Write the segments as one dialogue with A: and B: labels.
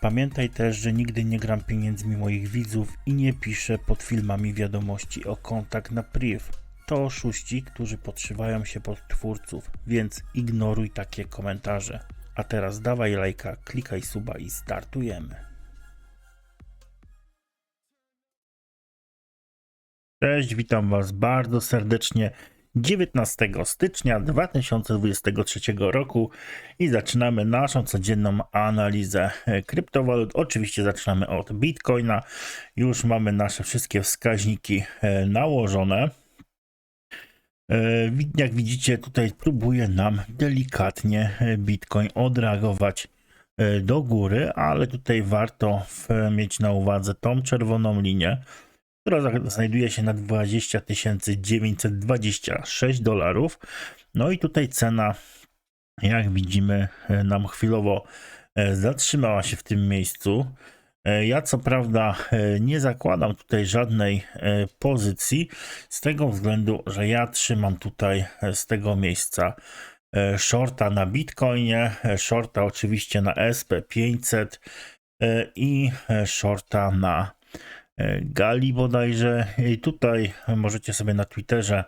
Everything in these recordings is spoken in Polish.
A: Pamiętaj też, że nigdy nie gram pieniędzmi moich widzów i nie piszę pod filmami wiadomości o kontakt na priv. To oszuści, którzy podszywają się pod twórców, więc ignoruj takie komentarze. A teraz dawaj lajka, klikaj suba i startujemy. Cześć, witam Was bardzo serdecznie 19 stycznia 2023 roku i zaczynamy naszą codzienną analizę kryptowalut. Oczywiście zaczynamy od Bitcoina. Już mamy nasze wszystkie wskaźniki e, nałożone. E, Jak widzicie, tutaj próbuje nam delikatnie e, Bitcoin odreagować do góry, ale tutaj warto mieć na uwadze tą czerwoną linię, która znajduje się na 20 926 dolarów. No i tutaj cena, jak widzimy, e, nam chwilowo e, zatrzymała się w tym miejscu. E, Ja co prawda nie zakładam tutaj żadnej pozycji z tego względu, że ja trzymam tutaj z tego miejsca shorta na Bitcoinie, shorta oczywiście na SP500 e, i shorta na Gali bodajże. I tutaj możecie sobie na Twitterze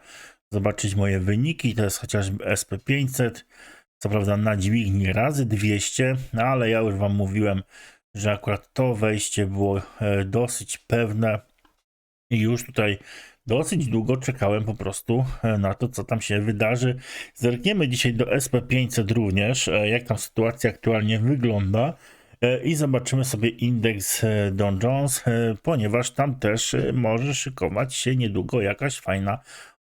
A: zobaczyć moje wyniki. To jest chociażby SP500. Co prawda na dźwigni razy 200, no ale ja już Wam mówiłem, że akurat to wejście było e, dosyć pewne i już tutaj dosyć długo czekałem po prostu e, na to, co tam się wydarzy. Zerkniemy dzisiaj do SP500 również, e, jak tam sytuacja aktualnie wygląda. E, I zobaczymy sobie indeks e, Dow Jones, e, ponieważ tam też może szykować się niedługo jakaś fajna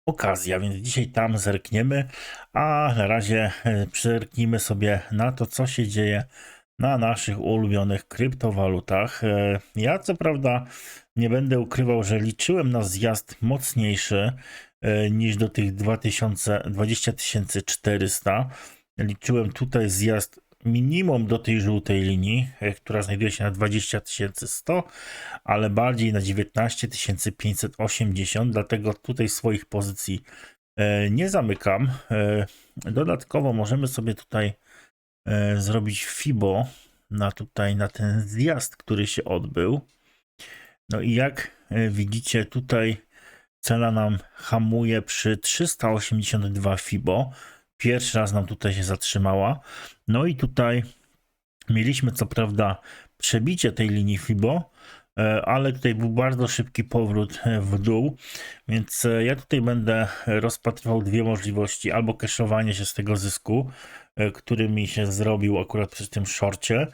A: okazja, więc dzisiaj tam zerkniemy, a na razie e, zerknijmy sobie na to, co się dzieje na naszych ulubionych kryptowalutach. Ja co prawda nie będę ukrywał, że liczyłem na zjazd mocniejszy niż do tych 2000, 20 400. Liczyłem tutaj zjazd minimum do tej żółtej linii, e, która znajduje się na 20 100, ale bardziej na 19 580, dlatego tutaj swoich pozycji e, nie zamykam. E, Dodatkowo możemy sobie tutaj zrobić FIBO na tutaj na ten zjazd, który się odbył. No i jak widzicie tutaj cena nam hamuje przy 382 FIBO. Pierwszy raz nam tutaj się zatrzymała. No i tutaj mieliśmy co prawda przebicie tej linii FIBO, e, ale tutaj był bardzo szybki powrót e, w dół, więc e, ja tutaj będę rozpatrywał dwie możliwości, albo keszowanie się z tego zysku, który mi się zrobił akurat przy tym shorcie,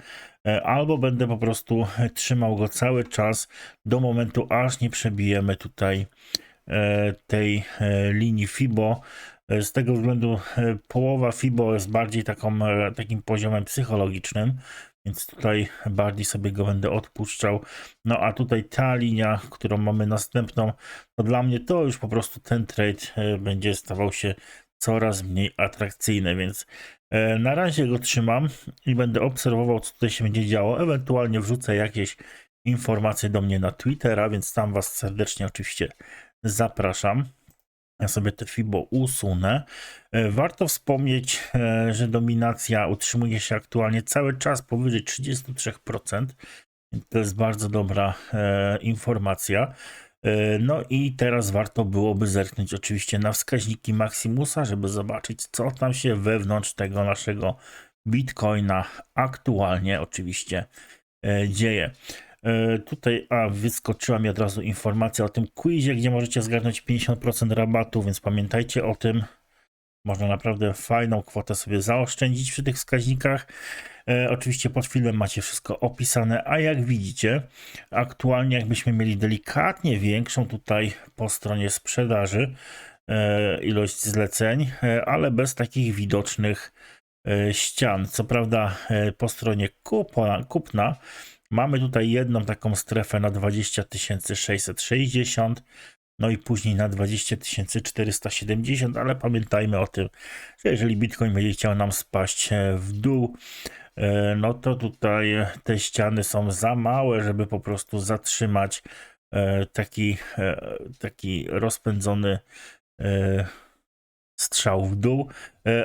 A: e, albo będę po prostu trzymał go cały czas do momentu, aż nie przebijemy tutaj tej e, linii FIBO. E, Z tego względu e, połowa FIBO jest bardziej taką, e, takim poziomem psychologicznym, więc tutaj bardziej sobie go będę odpuszczał. No a tutaj ta linia, którą mamy następną, to dla mnie to już po prostu ten trade e, będzie stawał się coraz mniej atrakcyjny, więc e, na razie go trzymam i będę obserwował, co tutaj się będzie działo. Ewentualnie wrzucę jakieś informacje do mnie na Twittera, więc tam Was serdecznie oczywiście zapraszam. Ja sobie te FIBO usunę. E, Warto wspomnieć, e, że dominacja utrzymuje się aktualnie cały czas powyżej 33%. Więc To jest bardzo dobra e, informacja. No i teraz warto byłoby zerknąć oczywiście na wskaźniki Maximusa, żeby zobaczyć, co tam się wewnątrz tego naszego Bitcoina aktualnie oczywiście dzieje. E, Tutaj, a wyskoczyła mi od razu informacja o tym quizie, gdzie możecie zgarnąć 50% rabatu, więc pamiętajcie o tym. Można naprawdę fajną kwotę sobie zaoszczędzić przy tych wskaźnikach. E, oczywiście pod filmem macie wszystko opisane, a jak widzicie, aktualnie jakbyśmy mieli delikatnie większą tutaj po stronie sprzedaży e, ilość zleceń, e, ale bez takich widocznych e, ścian. Co prawda e, po stronie kupna, kupna mamy tutaj jedną taką strefę na 20 660, no i później na 20 470, ale pamiętajmy o tym, że jeżeli Bitcoin będzie chciał nam spaść e, w dół, e, no to tutaj te ściany są za małe, żeby po prostu zatrzymać e, taki, taki rozpędzony strzał w dół.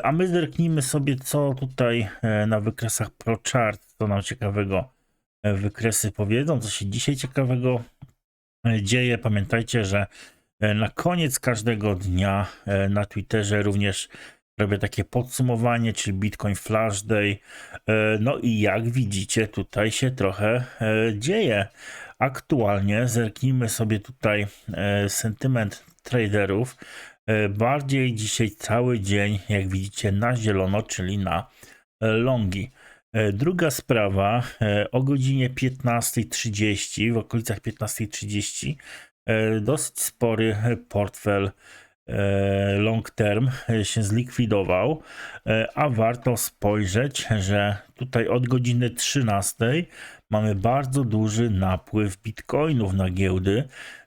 A: A my zerknijmy sobie, co tutaj na wykresach ProChart, co nam ciekawego wykresy powiedzą, co się dzisiaj ciekawego e, dzieje. Pamiętajcie, że e, na koniec każdego dnia e, na Twitterze również robię takie podsumowanie, czyli Bitcoin Flash Day. No i jak widzicie, tutaj się trochę dzieje. Aktualnie zerknijmy sobie tutaj sentyment traderów. Bardziej dzisiaj cały dzień, jak widzicie, na zielono, czyli na longi. E, Druga sprawa, e, o godzinie 15.30, w okolicach 15.30, e, dosyć spory portfel long term się zlikwidował, a warto spojrzeć, że tutaj od godziny 13 mamy bardzo duży napływ bitcoinów na giełdy,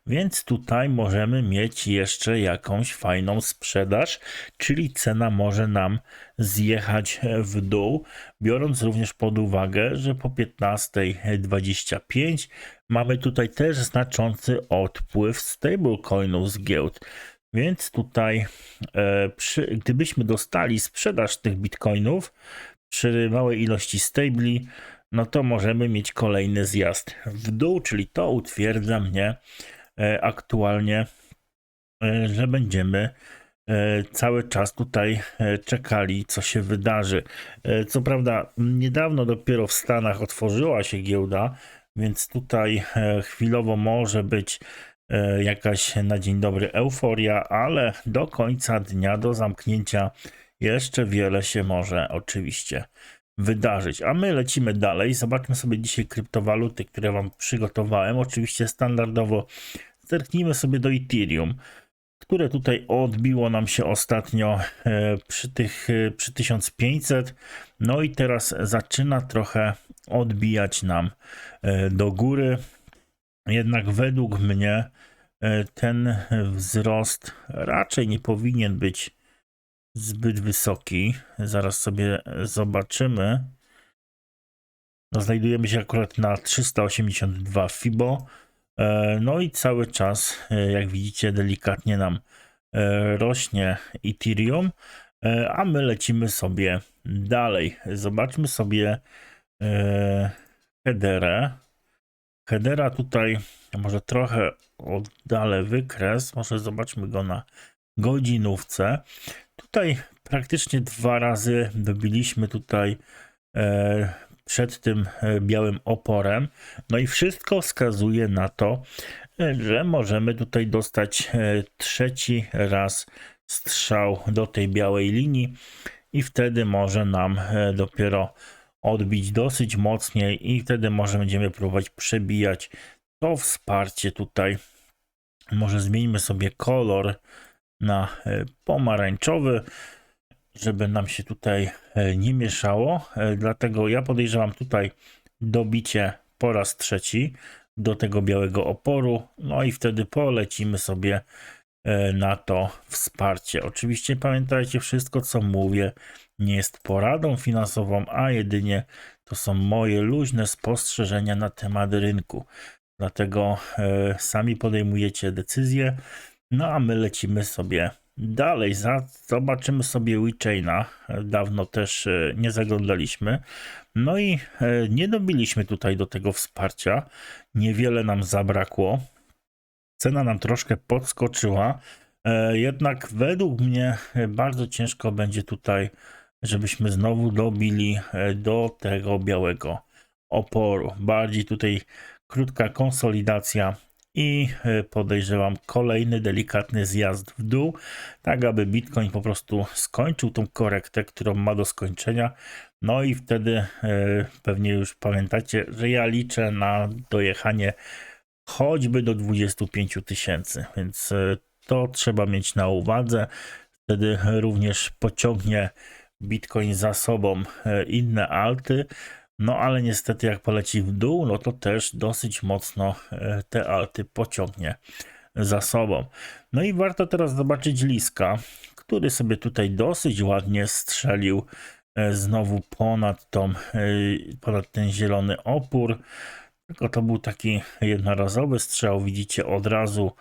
A: więc tutaj możemy mieć jeszcze jakąś fajną sprzedaż, czyli cena może nam zjechać w dół, biorąc również pod uwagę, że po 15.25 mamy tutaj też znaczący odpływ stablecoinów z giełd. Więc tutaj, e, przy, gdybyśmy dostali sprzedaż tych bitcoinów przy małej ilości stabli, no to możemy mieć kolejny zjazd w dół, czyli to utwierdza mnie aktualnie, e, że będziemy e, cały czas tutaj e, czekali, co się wydarzy. E, Co prawda, niedawno dopiero w Stanach otworzyła się giełda, więc tutaj e, chwilowo może być e, jakaś na dzień dobry euforia, ale do końca dnia, do zamknięcia jeszcze wiele się może oczywiście wydarzyć. A my lecimy dalej. Zobaczmy sobie dzisiaj kryptowaluty, które Wam przygotowałem. Oczywiście standardowo zerknijmy sobie do Ethereum, które tutaj odbiło nam się ostatnio e, przy tych e, przy 1500. No i teraz zaczyna trochę odbijać nam e, do góry. Jednak według mnie ten wzrost raczej nie powinien być zbyt wysoki. Zaraz sobie zobaczymy. No, znajdujemy się akurat na 382 FIBO. E, No i cały czas, e, jak widzicie, delikatnie nam e, rośnie Ethereum, a my lecimy sobie dalej. Zobaczmy sobie headerę. Headera tutaj może trochę oddalę wykres, może zobaczmy go na godzinówce. Tutaj praktycznie dwa razy dobiliśmy tutaj e, przed tym e, białym oporem. No i wszystko wskazuje na to, e, że możemy tutaj dostać e, trzeci raz strzał do tej białej linii i wtedy może nam dopiero odbić dosyć mocniej i wtedy może będziemy próbować przebijać to wsparcie tutaj. Może zmieńmy sobie kolor na e, pomarańczowy, żeby nam się tutaj e, nie mieszało. E, Dlatego ja podejrzewam tutaj dobicie po raz trzeci do tego białego oporu. No i wtedy polecimy sobie na to wsparcie. Oczywiście pamiętajcie, wszystko co mówię nie jest poradą finansową, a jedynie to są moje luźne spostrzeżenia na temat rynku. Dlatego sami podejmujecie decyzje, no a my lecimy sobie dalej. Zobaczymy sobie WeChaina. Dawno też e, nie zaglądaliśmy. No i e, nie dobiliśmy tutaj do tego wsparcia. Niewiele nam zabrakło. Cena nam troszkę podskoczyła. E, Jednak według mnie bardzo ciężko będzie tutaj, żebyśmy znowu dobili do tego białego oporu. Bardziej tutaj krótka konsolidacja i e, podejrzewam kolejny delikatny zjazd w dół, tak aby Bitcoin po prostu skończył tą korektę, którą ma do skończenia. No i wtedy e, pewnie już pamiętacie, że ja liczę na dojechanie choćby do 25 tysięcy, więc e, to trzeba mieć na uwadze. Wtedy również pociągnie Bitcoin za sobą inne alty. No ale niestety jak poleci w dół, no to też dosyć mocno e, te alty pociągnie za sobą. No i warto teraz zobaczyć Liska, który sobie tutaj dosyć ładnie strzelił e, znowu ponad, tą, e, ponad ten zielony opór. Tylko to był taki jednorazowy strzał, widzicie od razu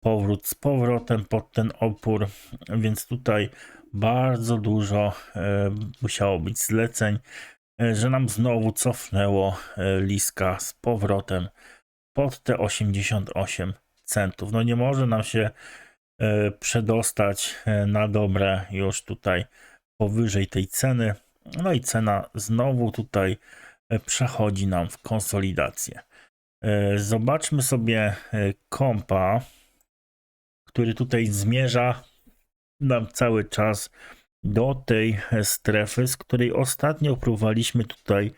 A: powrót z powrotem pod ten opór, więc tutaj bardzo dużo musiało być zleceń że nam znowu cofnęło e, Liska z powrotem pod te 88 centów. No nie może nam się e, przedostać na dobre już tutaj powyżej tej ceny. No i cena znowu tutaj przechodzi nam w konsolidację. Zobaczmy sobie kompa, który tutaj zmierza nam cały czas do tej strefy, z której ostatnio próbowaliśmy tutaj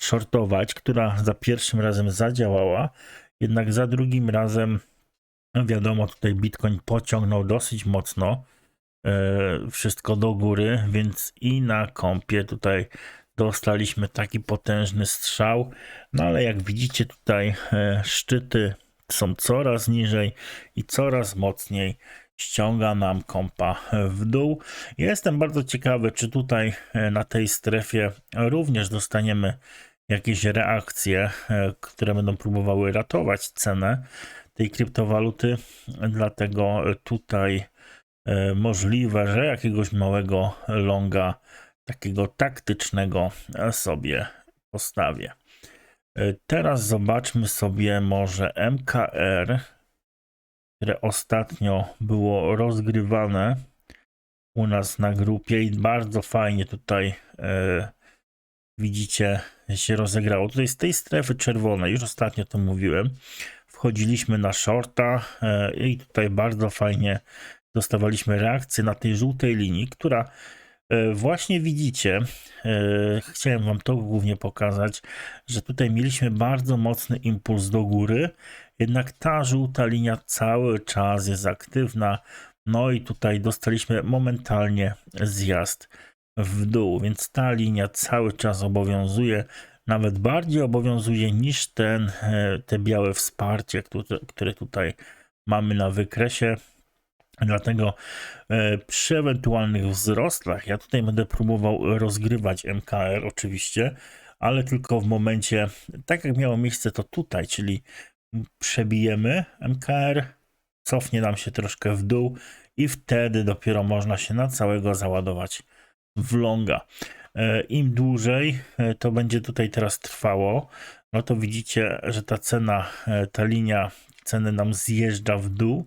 A: shortować, która za pierwszym razem zadziałała, jednak za drugim razem, no wiadomo, tutaj Bitcoin pociągnął dosyć mocno e, wszystko do góry, więc i na kompie tutaj dostaliśmy taki potężny strzał, no ale jak widzicie tutaj e, szczyty są coraz niżej i coraz mocniej ściąga nam kompa w dół. Jestem bardzo ciekawy, czy tutaj e, na tej strefie również dostaniemy jakieś reakcje, e, które będą próbowały ratować cenę tej kryptowaluty. Dlatego tutaj e, możliwe, że jakiegoś małego longa, takiego taktycznego sobie postawię. Teraz zobaczmy sobie może MKR które ostatnio było rozgrywane u nas na grupie i bardzo fajnie tutaj e, widzicie się rozegrało. Tutaj z tej strefy czerwonej, już ostatnio to mówiłem, wchodziliśmy na shorta e, i tutaj bardzo fajnie dostawaliśmy reakcję na tej żółtej linii, która Właśnie widzicie, e, chciałem Wam to głównie pokazać, że tutaj mieliśmy bardzo mocny impuls do góry, jednak ta żółta linia cały czas jest aktywna. No i tutaj dostaliśmy momentalnie zjazd w dół, więc ta linia cały czas obowiązuje, nawet bardziej obowiązuje niż ten, e, te białe wsparcie, które, które tutaj mamy na wykresie. Dlatego e, przy ewentualnych wzrostach, ja tutaj będę próbował rozgrywać MKR oczywiście, ale tylko w momencie, tak jak miało miejsce to tutaj, czyli przebijemy MKR, cofnie nam się troszkę w dół i wtedy dopiero można się na całego załadować w longa. E, Im dłużej e, to będzie tutaj teraz trwało, no to widzicie, że ta cena, ta linia ceny nam zjeżdża w dół,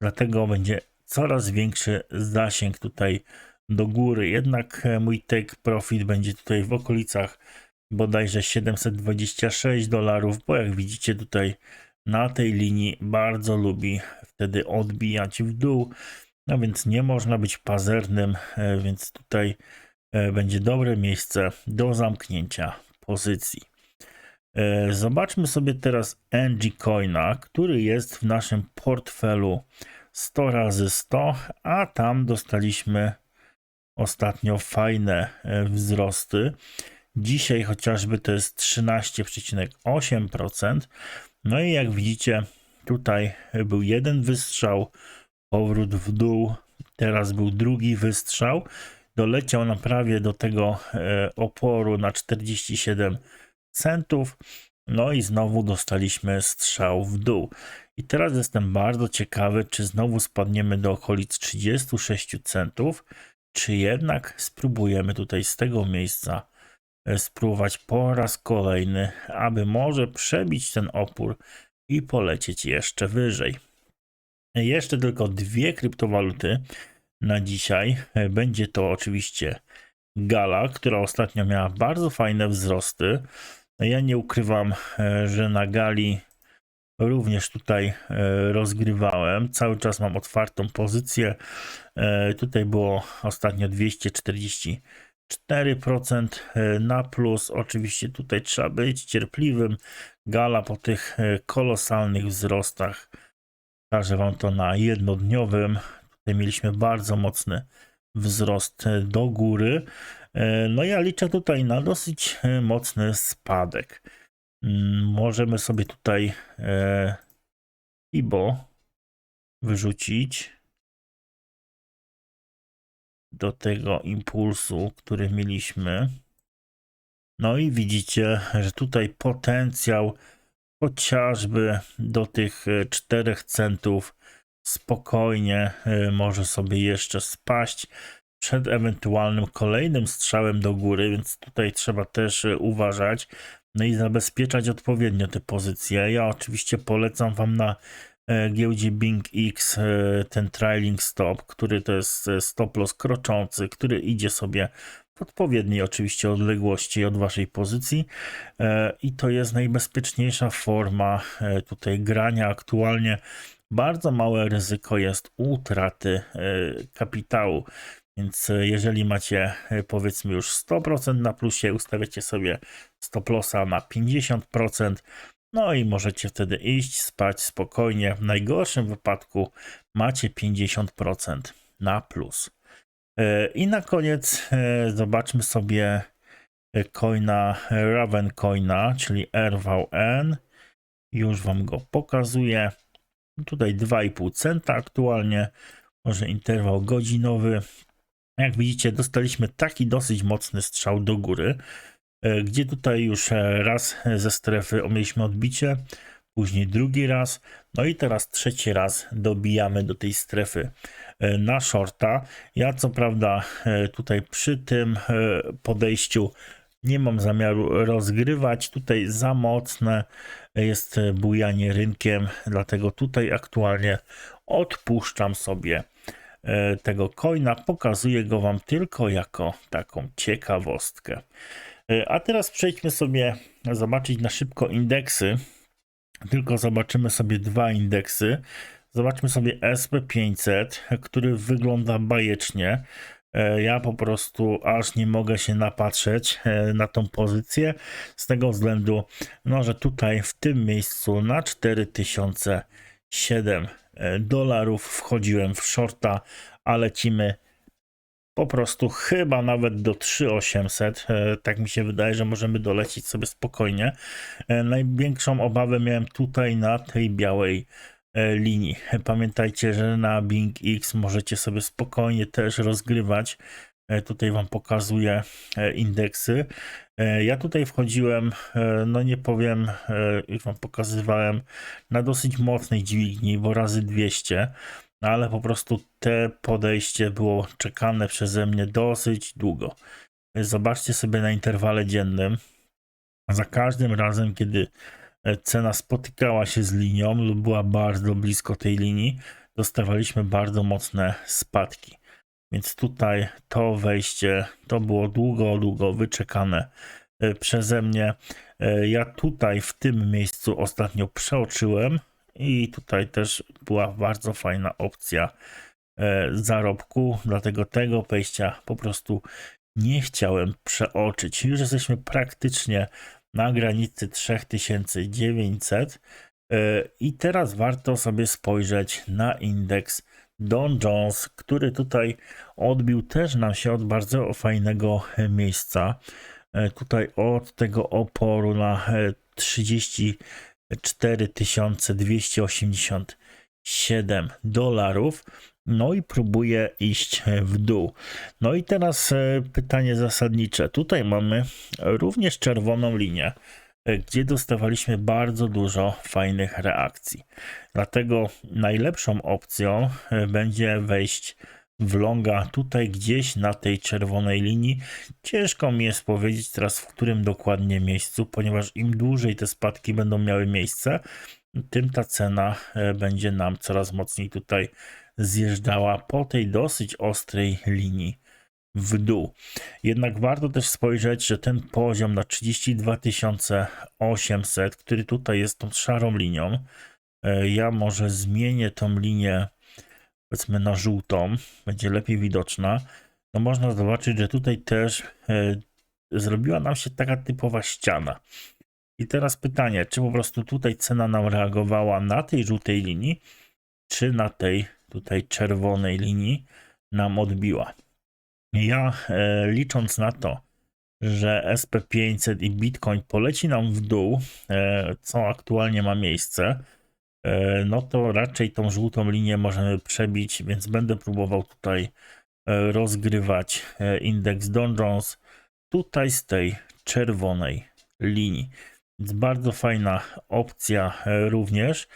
A: dlatego będzie coraz większy zasięg tutaj do góry. Jednak mój take profit będzie tutaj w okolicach bodajże 726 dolarów, bo jak widzicie tutaj na tej linii bardzo lubi wtedy odbijać w dół, no więc nie można być pazernym, e, więc tutaj e, będzie dobre miejsce do zamknięcia pozycji. E, zobaczmy sobie teraz NG Coina, który jest w naszym portfelu 100 razy 100, a tam dostaliśmy ostatnio fajne wzrosty. Dzisiaj chociażby to jest 13,8%. No i jak widzicie, tutaj był jeden wystrzał, powrót w dół, teraz był drugi wystrzał. Doleciał na prawie do tego e, oporu na 47 centów. No i znowu dostaliśmy strzał w dół. I teraz jestem bardzo ciekawy, czy znowu spadniemy do okolic 36 centów, czy jednak spróbujemy tutaj z tego miejsca E, spróbować po raz kolejny, aby może przebić ten opór i polecieć jeszcze wyżej. Jeszcze tylko dwie kryptowaluty na dzisiaj. E, będzie to oczywiście Gala, która ostatnio miała bardzo fajne wzrosty. Ja nie ukrywam, e, że na Gali również tutaj e, rozgrywałem. Cały czas mam otwartą pozycję. E, Tutaj było ostatnio 244% e, na plus. Oczywiście tutaj trzeba być cierpliwym. Gala po tych kolosalnych wzrostach. Pokażę Wam to na jednodniowym. Tutaj mieliśmy bardzo mocny wzrost do góry. No ja liczę tutaj na dosyć mocny spadek. Mm, Możemy sobie tutaj e, IBO wyrzucić do tego impulsu, który mieliśmy. No i widzicie, że tutaj potencjał chociażby do tych e, 4 centów spokojnie e, może sobie jeszcze spaść przed ewentualnym kolejnym strzałem do góry, więc tutaj trzeba też e, uważać. No i zabezpieczać odpowiednio te pozycje. Ja oczywiście polecam Wam na e, giełdzie Bing X e, ten trailing stop, który to jest e, stop loss kroczący, który idzie sobie w odpowiedniej oczywiście odległości od Waszej pozycji i to jest najbezpieczniejsza forma tutaj grania aktualnie. Bardzo małe ryzyko jest utraty kapitału. Więc e, jeżeli macie e, powiedzmy już 100% na plusie, ustawiacie sobie stop lossa na 50%, no i możecie wtedy iść, spać spokojnie. W najgorszym wypadku macie 50% na plus. E, I na koniec zobaczmy sobie coina Raven Coina, czyli RVN. Już Wam go pokazuję. Tutaj 2,5 centa aktualnie, może interwał godzinowy. Jak widzicie, dostaliśmy taki dosyć mocny strzał do góry, e, gdzie tutaj już e, raz ze strefy mieliśmy odbicie, później drugi raz, no i teraz trzeci raz dobijamy do tej strefy e, na shorta. Ja co prawda tutaj przy tym podejściu nie mam zamiaru rozgrywać, tutaj za mocne jest bujanie rynkiem, dlatego tutaj aktualnie odpuszczam sobie tego coina. Pokazuję go Wam tylko jako taką ciekawostkę. E, A teraz przejdźmy sobie zobaczyć na szybko indeksy. Tylko zobaczymy sobie dwa indeksy. Zobaczmy sobie SP500, który wygląda bajecznie. E, Ja po prostu aż nie mogę się napatrzeć e, na tą pozycję z tego względu, no, że tutaj w tym miejscu na 4007 e, dolarów wchodziłem w shorta, a lecimy po prostu chyba nawet do 3800. E, Tak mi się wydaje, że możemy dolecieć sobie spokojnie. E, Największą obawę miałem tutaj na tej białej e, linii. Pamiętajcie, że na Bing X możecie sobie spokojnie też rozgrywać. E, Tutaj Wam pokazuję e, indeksy. E, Ja tutaj wchodziłem, e, no nie powiem, e, już Wam pokazywałem, na dosyć mocnej dźwigni, bo razy 200 no ale po prostu te podejście było czekane przeze mnie dosyć długo. Zobaczcie sobie na interwale dziennym. Za każdym razem, kiedy cena spotykała się z linią lub była bardzo blisko tej linii, dostawaliśmy bardzo mocne spadki. Więc tutaj to wejście to było długo, długo wyczekane e, przeze mnie. E, Ja tutaj w tym miejscu ostatnio przeoczyłem i tutaj też była bardzo fajna opcja e, zarobku, dlatego tego wejścia po prostu nie chciałem przeoczyć. Już jesteśmy praktycznie na granicy 3900 e, i teraz warto sobie spojrzeć na indeks Don Jones, który tutaj odbił też nam się od bardzo fajnego e, miejsca. E, Tutaj od tego oporu na e, 34 287 dolarów. No i próbuję iść w dół. No i teraz e, pytanie zasadnicze. Tutaj mamy również czerwoną linię, e, gdzie dostawaliśmy bardzo dużo fajnych reakcji. Dlatego najlepszą opcją e, będzie wejść w longa tutaj gdzieś na tej czerwonej linii. Ciężko mi jest powiedzieć teraz w którym dokładnie miejscu, ponieważ im dłużej te spadki będą miały miejsce, tym ta cena e, będzie nam coraz mocniej tutaj zjeżdżała po tej dosyć ostrej linii w dół. Jednak warto też spojrzeć, że ten poziom na 32 800, który tutaj jest tą szarą linią, e, ja może zmienię tą linię powiedzmy na żółtą, będzie lepiej widoczna. No można zobaczyć, że tutaj też e, zrobiła nam się taka typowa ściana. I teraz pytanie, czy po prostu tutaj cena nam reagowała na tej żółtej linii, czy na tej tutaj czerwonej linii nam odbiła. Ja e, licząc na to, że SP500 i Bitcoin poleci nam w dół, e, co aktualnie ma miejsce, e, no to raczej tą żółtą linię możemy przebić, więc będę próbował tutaj rozgrywać indeks Dow Jones tutaj z tej czerwonej linii. Więc bardzo fajna opcja również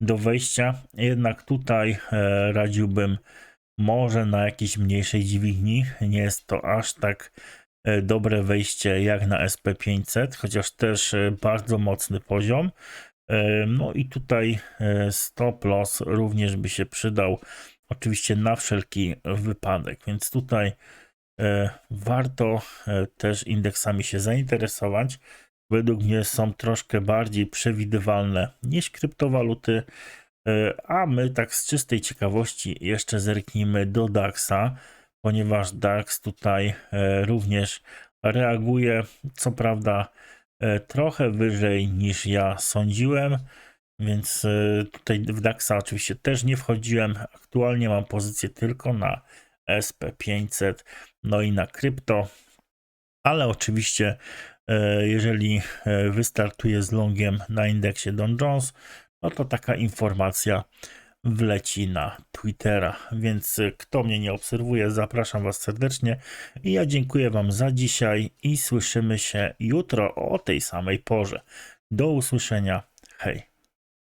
A: do wejścia. Jednak tutaj radziłbym może na jakiejś mniejszej dźwigni. Nie jest to aż tak e, dobre wejście jak na SP500, chociaż też e, bardzo mocny poziom. E, No i tutaj stop loss również by się przydał, oczywiście na wszelki wypadek, więc tutaj warto też indeksami się zainteresować. Według mnie są troszkę bardziej przewidywalne niż kryptowaluty. E, A my tak z czystej ciekawości jeszcze zerknijmy do DAX-a, ponieważ DAX tutaj e, również reaguje, co prawda e, trochę wyżej niż ja sądziłem, więc tutaj w DAX-a oczywiście też nie wchodziłem. Aktualnie mam pozycję tylko na SP500, no i na krypto, ale oczywiście jeżeli wystartuję z longiem na indeksie Dow Jones, no to taka informacja wleci na Twittera. Więc kto mnie nie obserwuje, zapraszam Was serdecznie i ja dziękuję Wam za dzisiaj i słyszymy się jutro o tej samej porze. Do usłyszenia. Hej.